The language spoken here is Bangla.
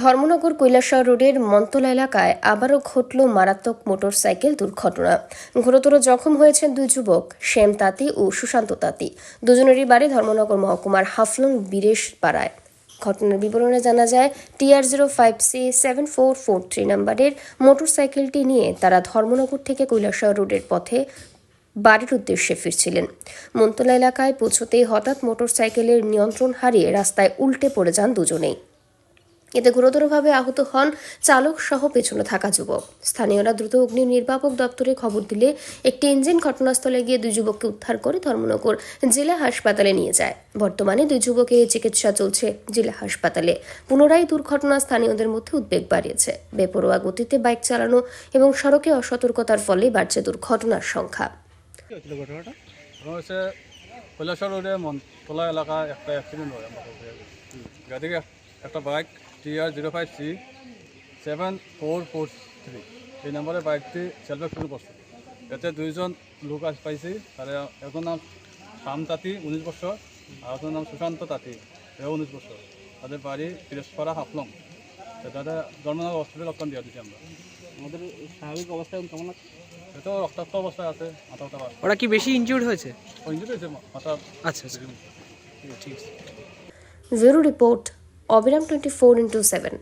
ধর্মনগর কৈলাসহর রোডের মন্তলা এলাকায় আবারও ঘটল মারাত্মক মোটরসাইকেল দুর্ঘটনা। গুরুতর জখম হয়েছেন দুই যুবক, শ্যাম তাঁতি ও সুশান্ত তাঁতি। দুজনেরই বাড়ি ধর্মনগর মহকুমার হাফলং বীরেশ পাড়ায়। ঘটনার বিবরণে জানা যায়, TR zero five C seven four four three নম্বরের মোটরসাইকেলটি নিয়ে তারা ধর্মনগর থেকে কৈলাসহর রোডের পথে বাড়ির উদ্দেশ্যে ফিরছিলেন। মন্তলা এলাকায় পৌঁছতেই হঠাৎ মোটরসাইকেলের নিয়ন্ত্রণ হারিয়ে রাস্তায় উল্টে পড়ে যান দুজনেই। এতে গুরুতরভাবে আহত হন চালক সহ পেছনে থাকা যুবক। স্থানীয়রা দ্রুত অগ্নি নির্বাপক দপ্তরে খবর দিলে একটি ইঞ্জিন ঘটনাস্থলে গিয়ে দুই যুবককে উদ্ধার করে ধর্মনগর জেলা হাসপাতালে নিয়ে যায়। বর্তমানে দুই যুবকের চিকিৎসা চলছে জেলা হাসপাতালে। পুনরায় দুর্ঘটনা স্থানীয়দের মধ্যে উদ্বেগ বাড়িয়েছে। বেপরোয়া গতিতে বাইক চালানো এবং সড়কে অসতর্কতার ফলে বাড়ছে দুর্ঘটনার সংখ্যা। কৈলাসর রোডে মনতলা একটা অ্যাক্সিডেন্ট হয় গাড়ি একটা bike TR zero five C seven four four three. এই নম্বরে বাইকটি সেলফ অ্যাক্সিডেন্ট করছে এতে দুইজন লোক আস পাইছি। তারা একজন নাম শাম তাঁতি উনিশ বছর আর একজন নাম সুশান্ত তাঁতি এও উনিশ বছর তাদের বাড়ি পিরোজপাড়া হাফলং। তাদের জন্মনগর হসপিটাল অপশন দিয়ে দিচ্ছি আমরা। আমাদের স্বাভাবিক অবস্থা এখন কেমন আছে? এতো রক্তাক্ত অবস্থায় আছে মাথা মাথা ওরা কি বেশি ইনজিউর্ড হয়েছে? ইঞ্জুরি হয়েছে মাথা আচ্ছা আচ্ছা। ঠিক আছে। Bureau report Abiram twenty four into seven.